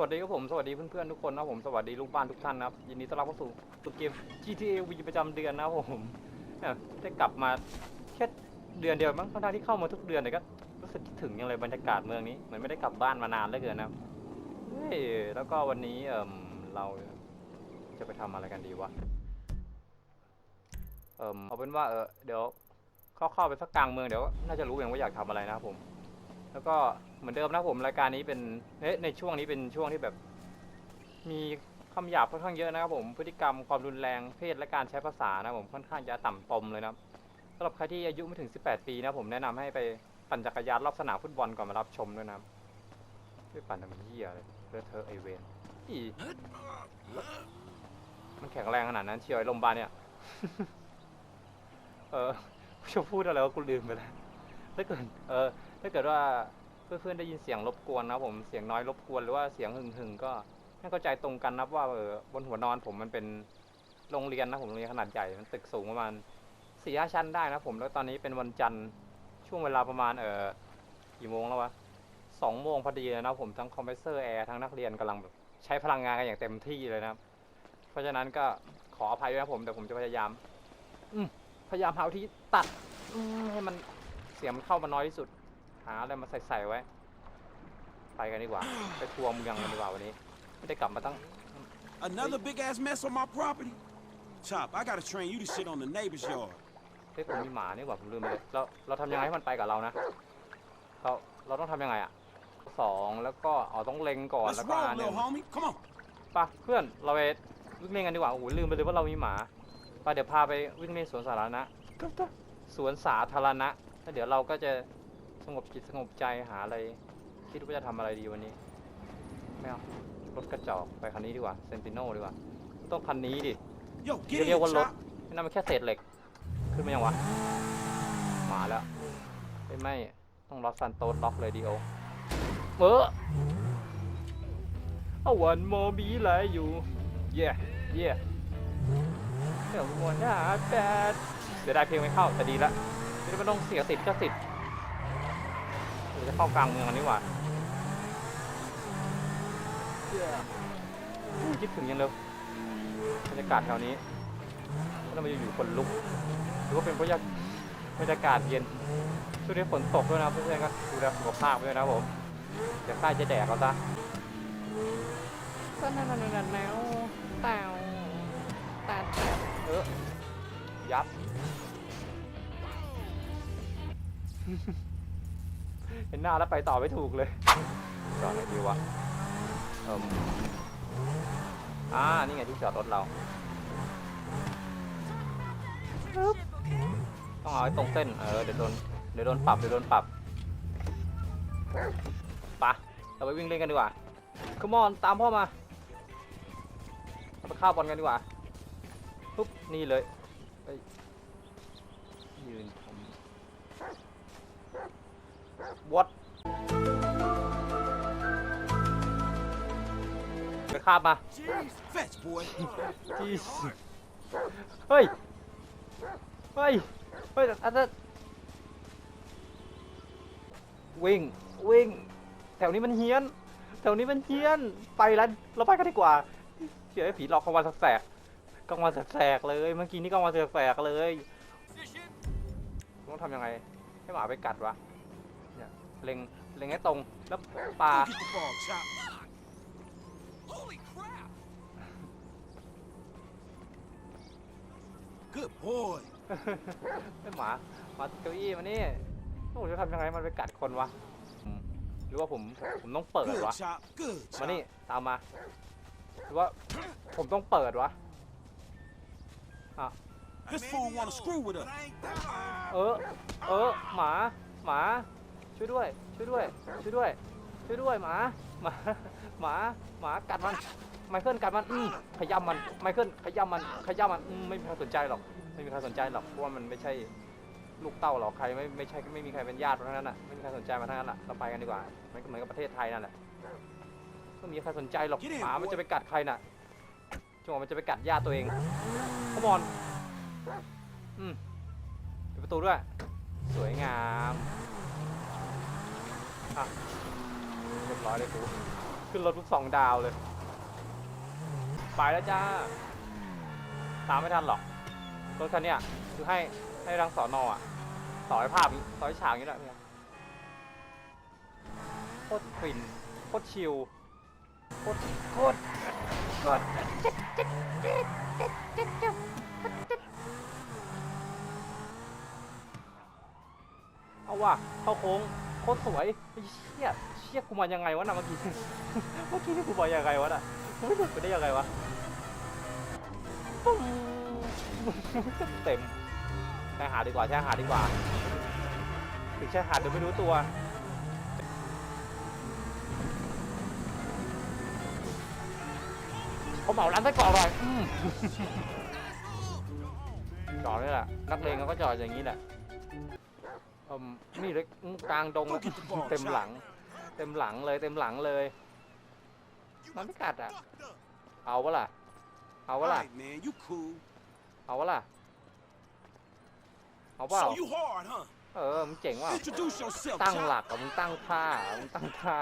วัสดีครับผม สวัสดีเพื่อนๆทุกคนนะผม สวัสดีลูกบ้านทุกท่านนะครับ ยินดีต้อนรับเข้าสู่สู่เกม GTA V ประจำเดือนนะผมเนี่ยได้กลับมาแค่เดือนเดียวมั้งทั้งๆที่เข้ามาทุกเดือนแต่ก็รู้สึกคิดถึงยังเลยบรรยากาศเมืองนี้เหมือนไม่ได้กลับบ้านมานานเหลือเกินนะเฮ้ยแล้วก็วันนี้เอ่มเราจะไปทำอะไรกันดีวะ เอ่มเอาเป็นว่าเออเดี๋ยวเข้าๆไปสักกลางเมืองเดี๋ยวน่าจะรู้เองว่าอยากทำอะไรนะผม แล้วก็เหมือนเดิมนะผมรายการนี้เป็นในช่วงนี้เป็นช่วงที่แบบ มีคำหยาบค่อนข้างเยอะนะครับผมพฤติกรรมความรุนแรงเพศและการใช้ภาษานะผมค่อนข้างจะต่ำตมเลยนะสำหรับใครที่อายุไม่ถึง 18 ปีนะผมแนะนำให้ไปปั่นจักรยานรอบสนามฟุตบอลก่อนมารับชมด้วยนะไม่ปั่นทำเหี้ยเลยเลอเทอไอเวนอีมันแข็งแรงขนาดนั้นเชียวไอลมบานเนี่ยเออจะพูดอะไรว่ากูลืมไปแล้ว ถ้าเกิดเออถ้าเกิดว่าเพื่อนๆได้ยินเสียงรบกวนนะผมเสียงน้อยรบกวนหรือว่าเสียงหึ่งหึ่งๆก็ให้เข้าใจตรงกันนับว่าเออบนหัวนอนผมมันเป็นโรงเรียนนะผมโรงเรียนขนาดใหญ่มันตึกสูงประมาณสี่ห้าชั้นได้นะผมแล้วตอนนี้เป็นวันจันทร์ช่วงเวลาประมาณเออกี่โมงแล้ววะสองโมงพอดีนะผมทั้งคอมเพรสเซอร์แอร์ทั้งนักเรียนกำลังแบบใช้พลังงานกันอย่างเต็มที่เลยนะครับ เพราะฉะนั้นก็ขออภัยด้วยนะผมแต่ผมจะพยายาม อืพยายามหาวิธีตัดอืให้มัน เสียงมันเข้ามาน้อยที่สุด หาอะไรมาใส่ใส่ไว้ ไปกันดีกว่า ไปทัวร์เมืองกันดีกว่าวันนี้ ไม่ได้กลับมาตั้ง Another big ass mess on my property? Chop, I gotta train you to shit on the neighbor's yard. เฮ้ยผมมีหมานี่หว่าผมลืมไปเลยเราเราทำยังไงให้มันไปกับเรานะเราเราต้องทำยังไงอะสองแล้วก็อ๋อต้องเล็งก่อน Let's แล้วก็ roll, อันหนึ่ little ง homie. Come on. ไปะเพื่อนเราไปวิ่งเล่นกันดีกว่าโอ้โหลืมไปเลยว่าเรามีหมาไปเดี๋ยวพาไปวิ่งเล่นสวนสาธารณะสวนสาธารณะ แล้วเดี๋ยวเราก็จะสงบจิตสงบใจหาอะไร คิดว่าจะทำอะไรดีวันนี้ ไม่เอารถกระจอกไปคันนี้ดีกว่าเซนติโนดีกว่า ต้องคันนี้ดิ Yo, จะ get เรีย in, กว่ารถ Chop. นั่นมันแค่เศษเหล็ก ขึ้นมายังวะ มาแล้วไม่ไม่ต้องล็อกซันโตสล็อกเลยดีโอเออเอาวันโมบีไหลอยู่ เย่เย่เดี๋ยวหัวหน้าแปดเดี๋ยวได้เพลงไม่เข้าแต่ดีละ ไม่ได้ไม่ต้องเสียสิทธิ์ก็สิทธิ์เดี๋ยวจะเข้ากลางเมืองกันนี่หว่าเย่อู้คิดถึงยังเลยบรรยากาศแถวนี้ก็ต้องมาอยู่ๆคนลุกหรือว่าเป็นเพราะยากบรรยากาศเย็นช่วงนี้ฝนตกด้วยนะครับเพื่อนๆก็ดูแลสุขภาพด้วยนะครับผมเดี๋ยวใต้จะแดกเอาซะก็นั่นนั่นนั่นแนวแตวแตวแตวเออยับ เห็นหน้าแล้วไปต่อไม่ถูกเลยจอดไหนดีวะเอ่มอ่า นี่ไงที่จอดรถเรา ต้องเอาให้ตรงเส้น เออ เดี๋ยวโดน เดี๋ยวโดนปรับ เดี๋ยวโดนปรับไปะเราไปวิ่งเล่นกันดีกว่า c มอนตามพ่อมาเราไปข้าวบอลกันดีกว่าปุ๊บ นี่เลยไปยืนทำ วัดไปข้ามมา Jeez, fetch, boy. ที่เฮ้ย เฮ้ย เฮ้ยอันนั้นวิ่ง วิ่ง แถวนี้มันเฮี้ยน แถวนี้มันเฮี้ยน ไปแล้วเราไปกันดีกว่าเดี๋ยวไอ้ผีหลอกกลางวันแสกๆกลางวันแสกๆเลย เมื่อกี้นี่กลางวันแสกๆเลย ต้องทำยังไง ให้หมาไปกัดวะ เนี่ยเล็งเล็งให้ตรงแล้วปลา Go get the ball, Chop. Good boy. ไอ้หมามาเก้าอี้มานี่โอ้จะทำยังไงมันไปกัดคนวะอืมหรือว่าผมผมต้องเปิด Good, วะ Chop. Good, มานี่ Chop. ตามมาหรือว่าผมต้องเปิดวะ This fool wanna screw with us. เออ เออ หมา หมา ช่วยด้วย ช่วยด้วย ช่วยด้วย ช่วยด้วยหมา หมา หมา หมากัดมัน ไมเคิลกัดมัน อืมขย้ำมัน ไมเคิลขย้ำมัน ขย้ำมัน อืมไม่มีใครสนใจหรอก ไม่มีใครสนใจหรอก เพราะว่ามันไม่ใช่ลูกเต้าหรอก ใครไม่ไม่ใช่ไม่มีใครเป็นญาติมันทั้งนั้นอะ ไม่มีใครสนใจมันทั้งนั้นอะ เราไปกันดีกว่า มันก็เหมือนกับประเทศไทยนั่นแหละไม่มีใครสนใจหรอก หมามันจะไปกัดใครน่ะจงมันจะไปกัดญาติตัวเองขมอน อืมปิดประตูด้วย สวยงาม อะเรียบร้อยเลยกูขึ้นรถทุกสองดาวเลย ไปแล้วจ้า ตามไม่ทันหรอก รถคันเนี้ยคือให้ให้รังสอนออะต่อให้ภาพนี้ต่อให้ฉากนี้แหละเนี่ยโคตรฟินโคตรชิลโคตรโคตรโคตรเอาว่ะเข้าโค้ง โคตรสวยไอ้เชี่ยเชี่ยกูมายังไงวะน่ะเมื่อกี้ เมื่อกี้นี่กูมายังไงวะน่ะกูไม่หลุดไปได้ยังไงวะปุ้งเต็มแช่หาดดีกว่าแช่หาดดีกว่าถึงแช่หาดโดยไม่รู้ตัวเขาเหมาร้านไส้กรอกเลยอืมจอดนี่แหละนักเลงเขาก็จอดอย่างนี้แหละ อมนี่เลยอืมกลางดงแล้วเต็มหลัง เต็มหลังเลยเต็มหลังเลย มันไม่กัดอะ เอาวะล่ะ เอาวะล่ะ Alright, man, you cool. เอาวะล่ะ เอาเปล่า So you hard, huh? เออมึงเจ๋งว่ะ Introduce yourself, ตั้ง Chop. หลักอะมึงตั้งท่ามึงตั้งท่า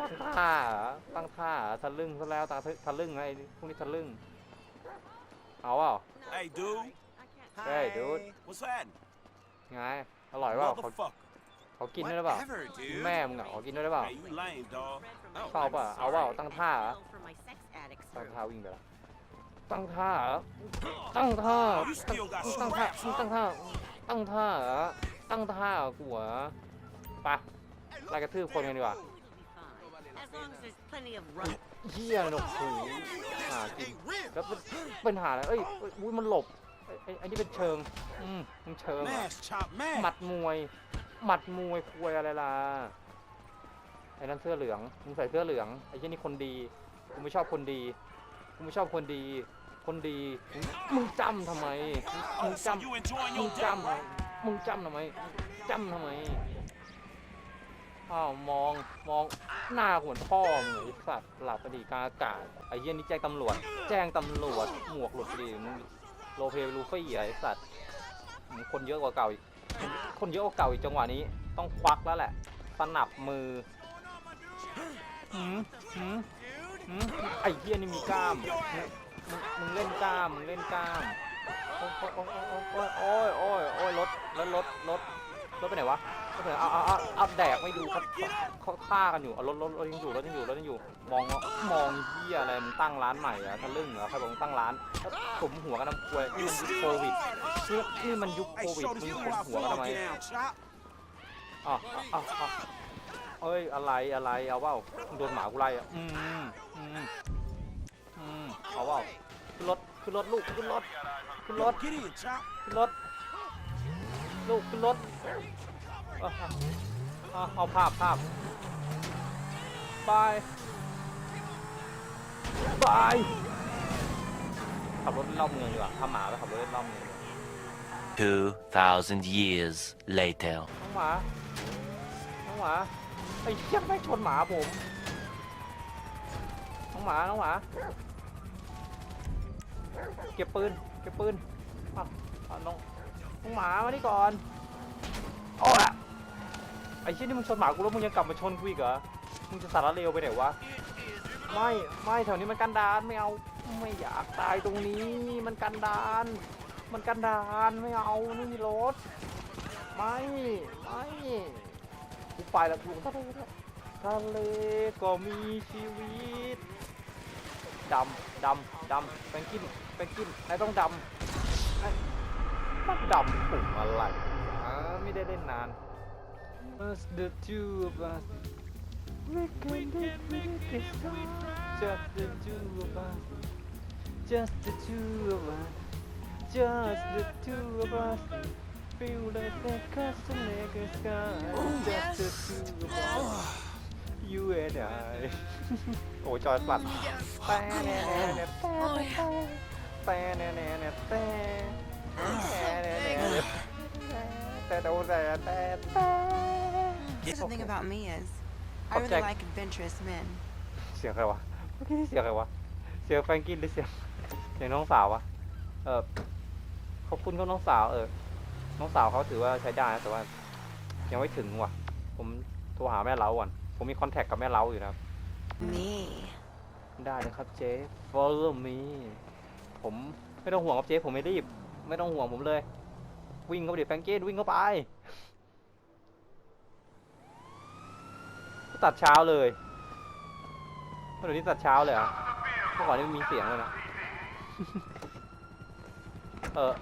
ตั้งท่าเหรอตั้งท่าเหรอทะลึ่งซะแล้วตาทะทะลึ่งไอ้พวกนี้ทะลึ่ง เอาเปล่า Hey, dude. Hey, dude. What's that? ไง อร่อยเปล่าเขา Motherfucker. เขากินด้วยหรือเปล่า Whatever, dude. แม่มึงอะเขากินด้วยหรือเปล่า Hey, you lame, dog. เข้าเปล่าเอาเปล่าตั้งท่าเหรอ for my sex addicts ตั้ง through. ท่าวิ่งไปแล้วตั้งท่าเหรอตั้งท่า Oh, you still got ตั้งท่า straps, ตั้ง huh? ท่าตั้งท่าเหรอตั้งท่าเหรอกูเหรอไปไล่กระทืบคนกันดีกว่า As long as there's plenty of rum. เฮียหนกหูหากินแล้วเป็นเป็นหาอะไรเอ้ยเอ้ยอุ้ยมันหลบ ไอ้ไอ้ไอ้นี่เป็นเชิง อืมมันเชิงเหรอ Mash, Chop, หมั mash. ดมวย หมัดมวยควยอะไรล่ะ ไอ้นั่นเสื้อเหลือง มึงใส่เสื้อเหลือง ไอ้ที่นี่คนดี กูไม่ชอบคนดี กูไม่ชอบคนดี คนดี มึงมึงจำทำไม มึง Oh, จ so you enjoying ำ มึง your จ death, right? ำมึงจำทำไมจำทำไม อ้าว มอง มอง หน้ากูเหมือนพ่อมึงไอ้สัตว์หลับไปดีกลางอากาศ ไอ้เหี้ยนี่แจ้งตำรวจ แจ้งตำรวจ หมวกหลุดไปดีมึง โลเพลูฟี่ไอ้สัตว์มึงคนเยอะกว่าเก่าอีก คนเยอะกว่าเก่าอีกจังหวะนี้ต้องควักแล้วแหละสนับมือหืมหืมหืมไอ้เหี้ยนี่มีกล้ามมึงมึงมึงเล่นกล้ามมึงเล่นกล้ามโอ้ยโอ้ยโอ้ยโอ้ยโอ้ยโอ้ยรถแล้วรถรถรถไปไหนวะ รถไปไหนเอาเอาเอาเอาแดกไม่ดูเขาเขาฆ่ากันอยู่เอารถรถรถยังอยู่รถยังอยู่รถยังอยู่ มองว่ามองเหี้ยอะไรมึงตั้งร้านใหม่เหรอะทะลึ่งเหรอใครบอกมึงตั้งร้านแล้วสมหัวกันทำควยนี่ You มันยุค still โควิด hard, นี่ huh? นี่มันยุคโค Hey, วิด show มึ the ง you ขน how หัวกันทำ far ไม get down, Chop. อ๋ออ๋ออ๋อเอ้ยอะไรอะไรเอาเปล่าโดนหมากูไล่อะอืมอืมอืมเอาเปล่าขึ้นรถขึ้นรถลูกขึ้นรถขึ้นรถ Get in, Chop. ขึ้นรถ ลูกขึ้นรถ เอาเอาเอาภาพภาพบายบายขับรถเล่นรอบเมืองดีกว่าถ้าหมาไปขับรถเล่นรอบเมืองดีกว่า2,000 years later. น้องหมา น้องหมา ไอ้เชี่ยไม่งชนหมาผม น้องหมา น้องหมา เก็บปืน เก็บปืนอะอะน้อง น้องหมามานี่ก่อนโอ้ย ไอ้เชี่ยนี่มึงชนหมากูแล้วมึงยังกลับมาชนกูอีกเหรอ มึงจะสารเลวไปไหนวะ ไม่ไม่แถวนี้มันกันดานไม่เอาไม่อยากตายตรงนี้มันกันดาน มันกันดานไม่เอาไม่มีรถ ไม่ไม่กูไปล้วกูทะเลทะเลก็มีชีวิตดำดำดำแปงกินแปงกินนายต้องดำไอ้มันดำปุ่มอะไรอ่าไม่ได้เล่นนาน Us the two of us we can make it just the two of us just the two of us just the two of us feel like the custom naked sky just the two of us you and I โอ้จอยสัตว์แต่แน่แน่แน่แต่แน่แน่แน่แต่แต่แน่แน่แน่แต่แต่แต่แต่แต่ The thing about me is, I Object. really like adventurous men. เสียงใครวะเมื่อกี้นี่เสียงใครวะ เสียงแฟรงกินหรือเสียงเสียงน้องสาววะ เออขอบคุณครับน้องสาวเออ น้องสาวเขาถือว่าใช้ได้นะแต่ว่า ยังไม่ถึงว่ะ ผมโทรหาแม่เล้าก่อน ผมมีคอนแทคกับแม่เล้าอยู่นะครับ Me. ได้เลยครับเจ๊ follow me ผมไม่ต้องห่วงครับเจ๊ผมไม่รีบ ไม่ต้องห่วงผมเลย วิ่งเข้าไปดิแฟรงเกตวิ่งเข้าไป ตัดเช้าเลยเดี๋ยวนี้ตัดเช้าเลยเหรอเมื่อก่อนนี่มีเสียงเลยนะ เออ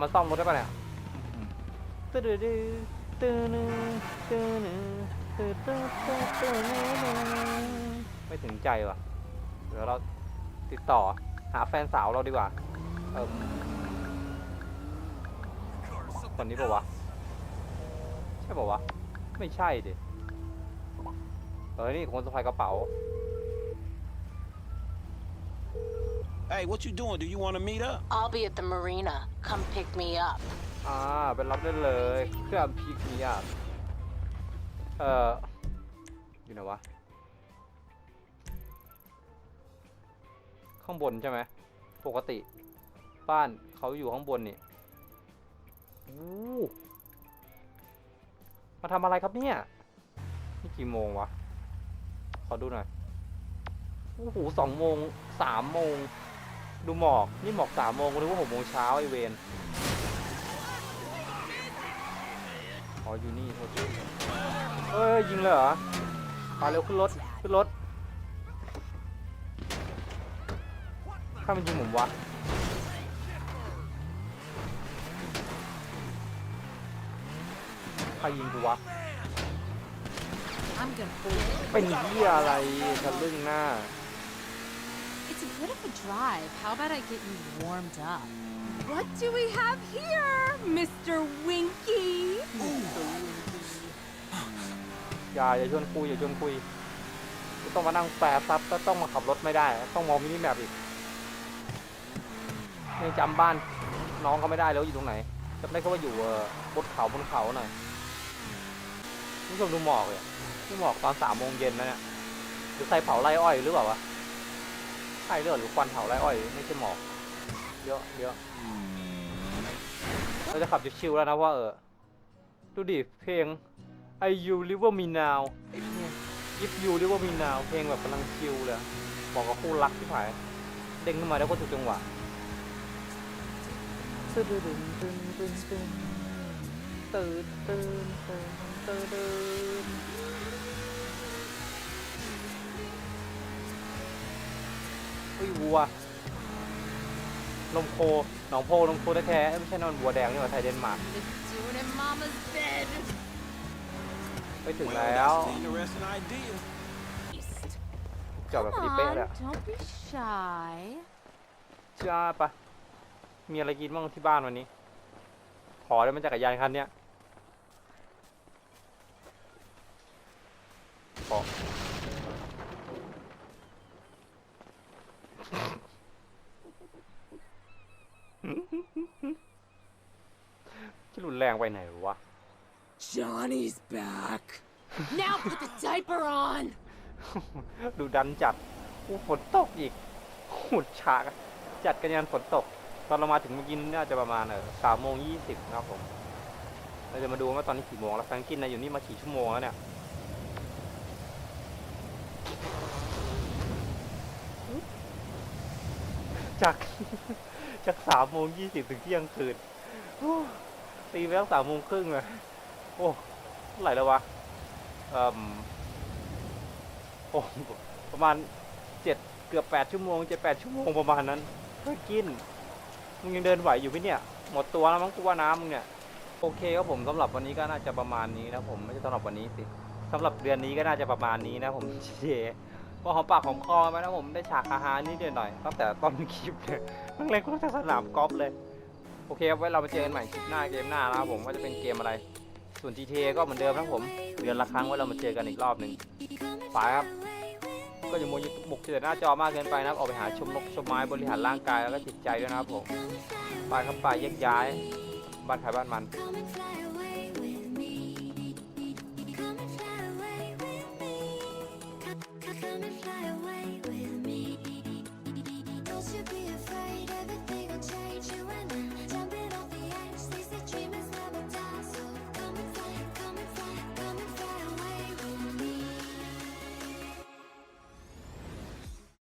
มาซ่อมรถได้ปะเนี่ยตื้อดื้อดื้อตื้อดื้อตื้อดื้อตื้อตื้อตื้อตื้อดื้อไม่ถึงใจว่ะ เดี๋ยวเราติดต่อหาแฟนสาวเราดีกว่า เออคนนี้ปะวะ ใช่ปะวะ ไม่ใช่ดิ เออนี่คนสะพายกระเป๋า Hey, what you doing? Do you want to meet up? I'll be at the marina. Come pick me up. อ่าไปรับได้เลยเครื่องพีคมีอะเอ่ออยู่ไหนวะ ข้างบนใช่ไหม ปกติ บ้านเขาอยู่ข้างบนนี่อู้มาทำอะไรครับเนี่ย นี่กี่โมงวะ ขอดูหน่อยโอ้โหสองโมงสามโมง ดูหมอก นี่หมอกสามโมงกูนึกว่าหกโมงเช้าไอเวนอ๋ออยู่นี่โทษทีเอ้ย ยิงเลยเหรอมาเร็วขึ้นรถ ขึ้นรถข้ามันยิงผมวะใครยิงกูวะ I'm gonna เป็นเหี้ยอะไรทะลึ่งหน้า It's a bit of a drive. How about I get you warmed up? What do we have here, Mr. Winky? อย่าอย่าชวนคุยอย่าชวนคุยไม่ต้องมานั่งแปลซับก็ต้องมาขับรถไม่ได้ ต้องมองมินิแมปอีกยังจำบ้านน้องเขาไม่ได้แล้วาอยู่ตรงไหนจำได้แค่ว่าอยู่เอ่อบนเขาบนเขาหน่อยนี่ชมดูหมอกเลย นี่หมอกตอนสามโมงเย็นนะเนี่ยหรือใครเผาไร่อ้อยหรือเปล่าวะใช่เรือหรือควันเผาไร่อ้อยไม่ใช่หมอกเยอะเยอะเราจะขับชิวๆแล้วนะเพราะว่าเออดูดิเพลง I you live me now if you live me now เพลงแบบกำลังชิลเลยบอกกับคู่รักที่ผาย เด้งขึ้นมาแล้วก็ถูกจังหวะตื่นตื่นตื่นตื่นตื่นตื่น อุ้ยวัว นมโค หนองโพ นมโคแท้ๆเอ้ยไม่ใช่นอนวัวแดงนี่หว่าไทยเดนมาร์ก Just doing in Mama's bed. ไปถึง Well, แล้ว that's an interesting idea. จอดแบบ Come ดีเป๊ะ on, เลยอะ don't be shy. เชื่อปะมีอะไรกินบ้างที่บ้านวันนี้ ขอได้มันจักรยานคันเนี้ยขอ ที่รุนแรงไปไหนวะ Johnny's back. now put the diaper on. ดูดันจัดอู้ฝนตกอีกหุดฉากอะจัดกันยันฝนตก ตอนเรามาถึงเมื่อกี้น่าจะประมาณเออสามโมงยี่สิบนะครับผมเราจะมาดูว่าตอนนี้กี่โมงแล้วแฟรงกินนะอยู่นี่มากี่ชั่วโมงแล้วเนี่ยจาก จากสามโมงยี่สิบถึงเที่ยงคืนตีไปแล้วสามโมงครึ่งเลยโอ้เท่าไหร่แล้ววะเอ่มโอ้ประมาณเจ็ดเกือบแปดชั่วโมงเจ็ดแปดชั่วโมงประมาณนั้นเฮ้ยกินมึงยังเดินไหวอยู่ไหมเนี่ย หมดตัวแล้วมั้งกูว่าน้ำมึงเนี่ยโอเคครับผมสำหรับวันนี้ก็น่าจะประมาณนี้นะผมไม่ใช่สำหรับวันนี้สิสำหรับเดือนนี้ก็น่าจะประมาณนี้นะผมเย่ พอหอมปากหอมคอไปนะผมได้ฉากฮาๆนิดหน่อยตั้งแต่ต้นคลิปเลยมันเล่นก็จะสนามกอล์ฟเลย โอเคครับไว้เรามาเจอกันใหม่คลิปหน้าเกมหน้านะครับผมว่าจะเป็นเกมอะไร ส่วน GTA ก็เหมือนเดิมครับผม เดือนละครั้งไว้เรามาเจอกันอีกรอบหนึ่งไปครับก็อย่ามัวยู่บุกเฉยหน้าจอมากเกินไปนะครับออกไปหาชมนกชมไม้บริหารร่างกายแล้วก็จิตใจด้วยนะครับผมไปครับไปแยกย้ายบ้านใครบ้านมัน